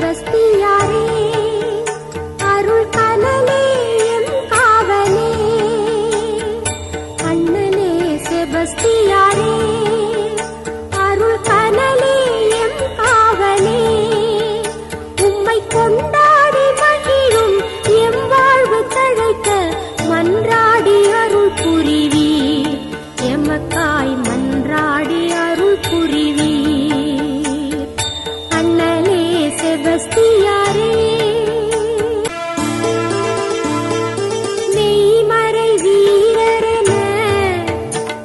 பஸ்தியாரே அருள் கனலே M காவலே. அண்ணலே செபஸ்தியாரே செபஸ்தியாரே நெய்மறை வீரரென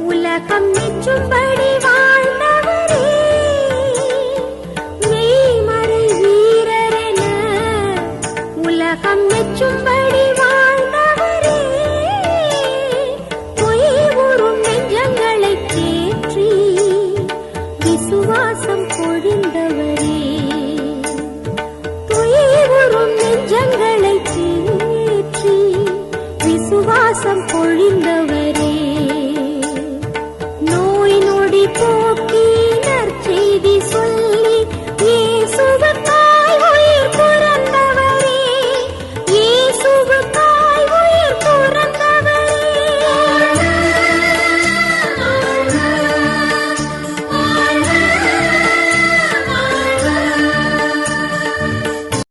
உலகம் மெச்சும்படி வாழ்ந்தவரே நெய்மறை வீரரென உலகம் மெச்சும்படி வாழ்ந்தவரே பொய் உறும் நெஞ்சங்களை தேற்றி விசுவாச நெஞ்சங்களை தேற்றி விசுவாசம் பொழிந்தவரே